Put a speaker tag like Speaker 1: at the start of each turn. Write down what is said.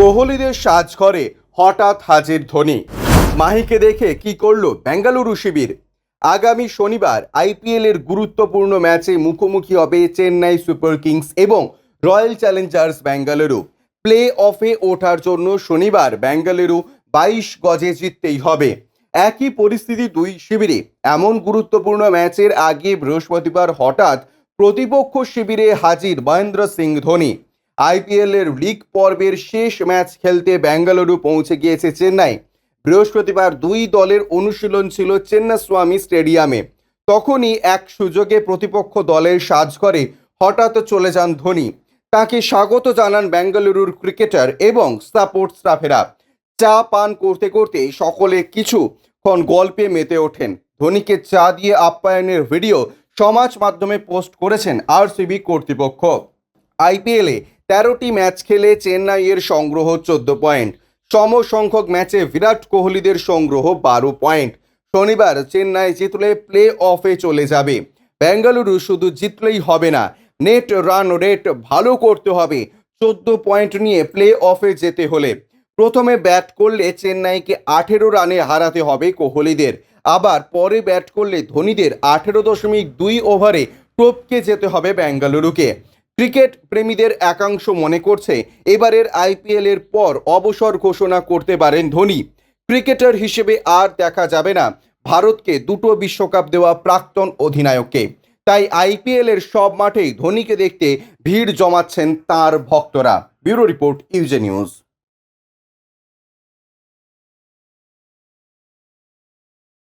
Speaker 1: কোহলিদের সাজঘরে হঠাৎ হাজির ধোনি। মাহিকে দেখে কি করল বেঙ্গালুরু শিবির? আগামী শনিবার আইপিএল এর গুরুত্বপূর্ণ ম্যাচে মুখোমুখি হবে চেন্নাই সুপার কিংস এবং রয়্যাল চ্যালেঞ্জার্স বেঙ্গালুরু। প্লে অফে ওঠার জন্য শনিবার বেঙ্গালুরু বাইশ গজে জিততেই হবে। একই পরিস্থিতি দুই শিবিরে। এমন গুরুত্বপূর্ণ ম্যাচের আগে বৃহস্পতিবার হঠাৎ প্রতিপক্ষ শিবিরে হাজির মহেন্দ্র সিং ধোনি। আইপিএল এর লিগ পর্বের শেষ ম্যাচ খেলতে বেঙ্গালুরু পৌঁছে গিয়েছে চেন্নাই। বৃহস্পতিবার দুই দলের অনুশীলন ছিল চেন্নাস্বামী স্টেডিয়ামে। তখনই এক সুযোগে প্রতিপক্ষ দলের সাজঘরে হঠাৎ চলে যান ধোনি। তাকে স্বাগত জানান বেঙ্গালুরুর ক্রিকেটার এবং সাপোর্ট স্টাফেরা। চা পান করতে করতে সকলে কিছুক্ষণ গল্পে মেতে ওঠেন। ধোনিকে চা দিয়ে আপ্যায়নের ভিডিও সমাজ মাধ্যমে পোস্ট করেছেন আরসিবি কর্তৃপক্ষ। আইপিএলে তেরোটি ম্যাচ খেলে চেন্নাইয়ের সংগ্রহ চোদ্দ পয়েন্ট। সম সংখ্যক ম্যাচে বিরাট কোহলিদের সংগ্রহ বারো পয়েন্ট। শনিবার চেন্নাই জিতলে প্লে অফে চলে যাবে। বেঙ্গালুরু শুধু জিতলেই হবে না, নেট রান রেট ভালো করতে হবে। চোদ্দ পয়েন্ট নিয়ে প্লে অফে যেতে হলে। প্রথমে ব্যাট করলে চেন্নাইকে আঠেরো রানে হারাতে হবে কোহলিদের। আবার পরে ব্যাট করলে ধোনিদের আঠেরো দশমিক দুই ওভারে টপকে যেতে হবে বেঙ্গালুরুকে। ক্রিকেট প্রেমীদের একাংশ মনে করছে এবারের আইপিএলের পর অবসর ঘোষণা করতে পারেন ধোনি। ক্রিকেটার হিসেবে আর দেখা যাবে না। ভারতকে দুটো বিশ্বকাপ দেওয়া প্রাক্তন অধিনায়ককে। তাই আইপিএলের সব মাঠেই ধোনিকে দেখতে ভিড় জমাচ্ছেন তার ভক্তরা। ব্যুরো রিপোর্ট ইউজে নিউজ।